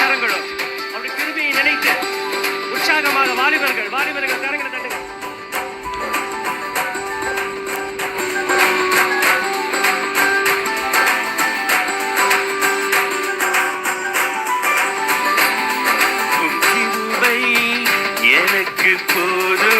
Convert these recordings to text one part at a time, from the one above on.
கரங்களும் அப்படி கிருமியை நினைத்து உற்சாகமாக வாலிபர்கள் வாலிபர்கள் கரங்களை தட்டுங்க எனக்கு போதும்.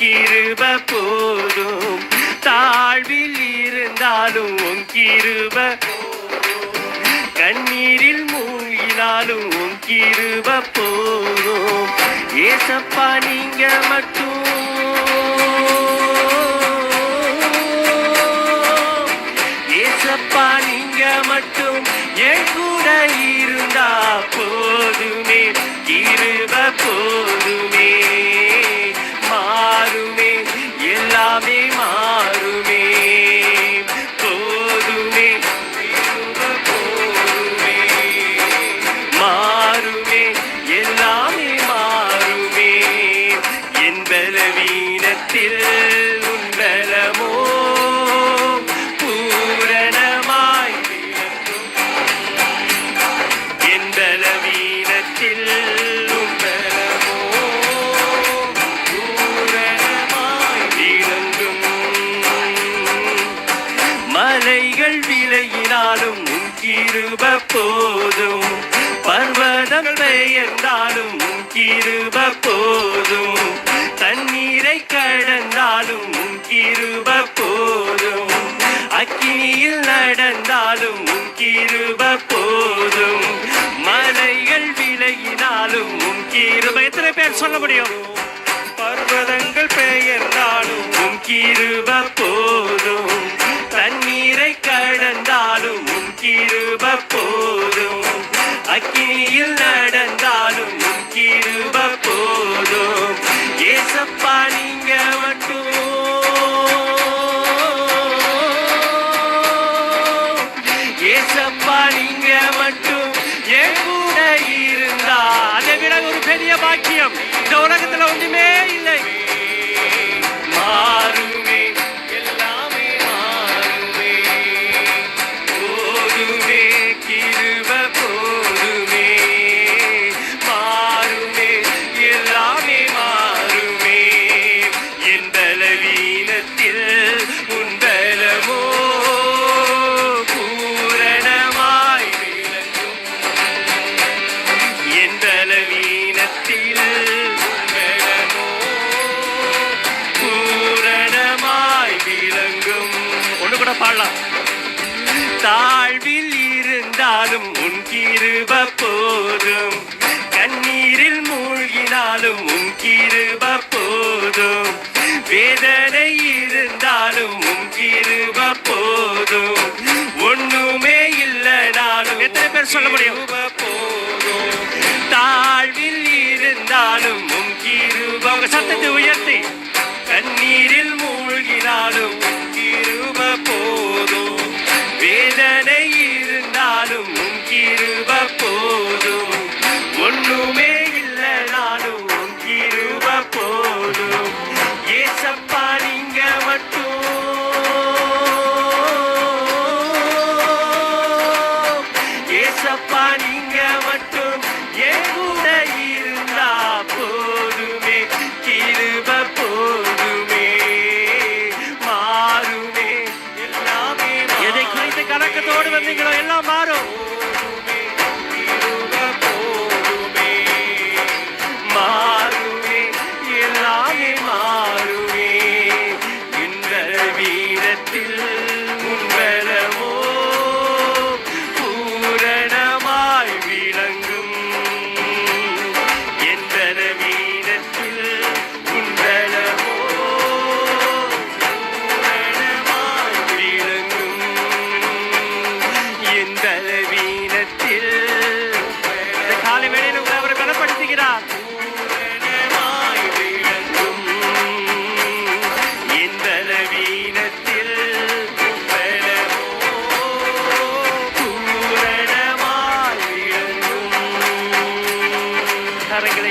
கிருப போதும். தாழ்வில் இருந்தாலும் உன் கிருப கண்ணீரில் மூழ்கினாலும் உன் கிருப போதும். ஏசப்பா நீங்க மட்டும். ஏசப்பா நீங்க மட்டும். என் கூட இருந்தா போதுமே. கிருப போதுமே. பர்வதம் என்றாலும் கிருப போதும். தண்ணீரை கடந்தாலும் கிருப போதும். அக்கினியில் நடந்தாலும் கிருப போதும். மலைகள் விலகினாலும் கிருப எத்தனை பேர் சொல்ல முடியும்? பர்வதங்கள் அக்கினியில் நடந்தாலும் கிருப போதும். ஏசப்பா நீங்க மட்டும். ஏசப்பா நீங்க மட்டும். என் கூட இருந்தா அதை விட ஒரு பெரிய பாக்கியம். இந்த உலகத்துல ஒன்றுமே இருந்தாலும் உன் கிருப போதும். கண்ணீரில் மூழ்கினாலும் உன் கிருப போதும். வேதனை இருந்தாலும் உன் கிருப போதும். ஒண்ணுமே இல்லைனாலும் எத்தனை பேர் சொல்ல முடியும்? போதும். தாழ்வில் இருந்தாலும் உன் கிருப உங்க சத்தத்தை உயர்த்தி. கண்ணீரில் மூழ்கினாலும் கிருப போதும். வேதனை கிருப போதும். ஒண்ணுமே இல்லைனாலும் உன் கிருப போதும். ஏசப்பா நீங்க மட்டும். ஏசப்பா நீங்க மட்டும். என் கூட இருந்தா போதுமே. கிருப போதுமே. மாறுமே. எல்லாமே எதை குறித்து வந்தீங்களோ எல்லாம்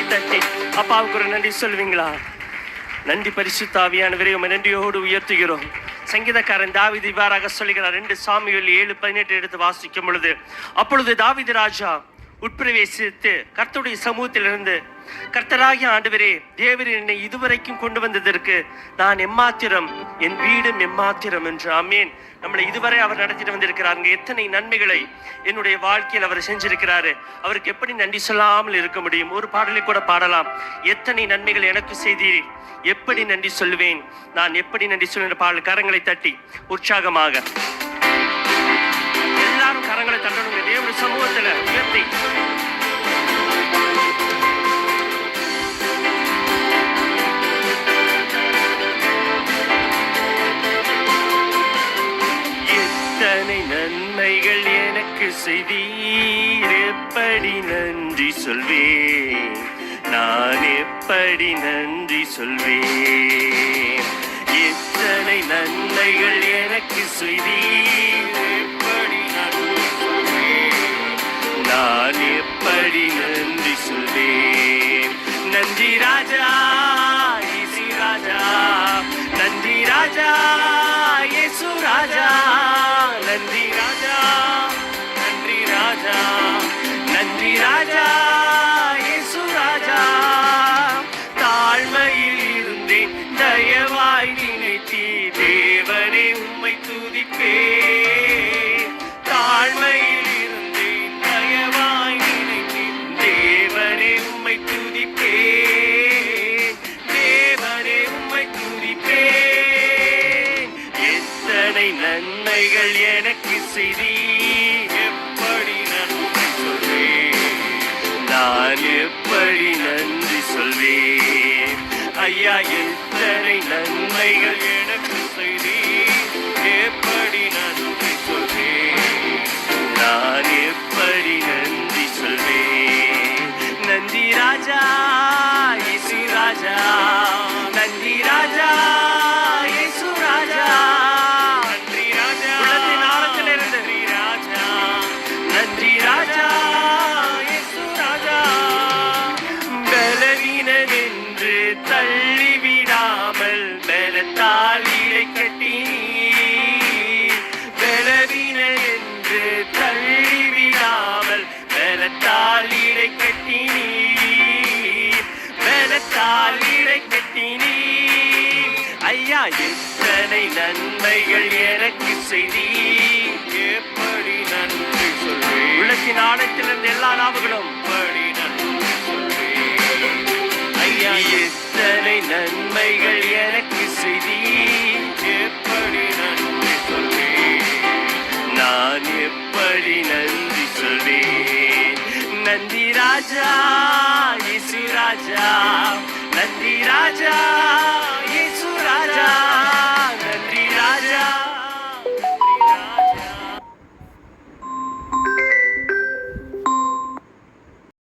தட்டி அப்பாவுக்கு ஒரு நன்றி சொல்வீங்களா? நன்றி பரிசுத்தாவியானவரை உமை நன்றியோடு உயர்த்துகிறோம். சங்கீதக்காரன் தாவிது இவ்வாறாக சொல்லுகிறார் ரெண்டு சாமிகள் ஏழு பதினெட்டு எடுத்து வாசிக்கும் பொழுது அப்பொழுது தாவிது ராஜா உட்பிரவேசித்து கர்த்துடைய சமூகத்திலிருந்து கர்த்தராகிய ஆண்டவரே தேவர் என்னை இதுவரைக்கும் கொண்டு வந்ததற்கு நான் எம்மாத்திரம் என் வீடும் எம்மாத்திரம் என்று. அமேன் நம்மளை இதுவரை அவர் நடத்திட்டு வந்திருக்கிறார் எத்தனை நன்மைகளை என்னுடைய வாழ்க்கையில் அவர் செஞ்சிருக்கிறாரு. அவருக்கு எப்படி நன்றி சொல்லாமல் இருக்க முடியும்? ஒரு பாடலை கூட பாடலாம். எத்தனை நன்மைகள் எனக்கு செய்தீர்? எப்படி நன்றி சொல்லுவேன்? நான் எப்படி நன்றி சொல்லுவேன் பாடல் கரங்களை தட்டி உற்சாகமாக. எல்லாரும் கரங்களை தட்டணுங்க. தேவ சமூகத்துல உயர்த்தி. எனக்கு செய்தீர் எப்படி நன்றி சொல்வேன்? நான் எப்படி நன்றி சொல்வேன்? எத்தனை நன்மைகள் எனக்கு செய்தீர்? எப்படி நன்றி சொல்வேன்? நான் எப்படி நன்றி சொல்வேன்? நன்றி ராஜா இசி ராஜா. நன்றி ராஜா இயேசு ராஜா. நன்றி ராஜா இயேசு ராஜா. தாழ்மையில் இருந்தேன் தயவாய் நினைத்தீ தேவனே உம்மை துதிப்பே தாழ்மையில் இருந்தேன் தயவாய் நினைத்தேன் தேவனே உம்மை துதிப்பே தேவனே உம்மை துதிப்பே எத்தனை நன்மைகள் எனக்கு செய்தி ஐயா எத்தனை நன்மைகள். பலத்தால் இலை கட்டி ஐயா எத்தனை நன்மைகள் எனக்கு செய்தி. எப்படி நன்றி சொல்வேன்? உலகின் ஆழத்திலிருந்து எல்லா நாவுகளும் எப்படி நன்றி சொல்வேன்? ஐயா எத்தனை நன்மைகள் எனக்கு செய்தி. எப்படி நன்றி சொல்வேன்? நான் எப்படி நன்றி சொல்வேன்? Nandi Raja, Yesu Raja, Nandi Raja, Yesu Raja. Raja.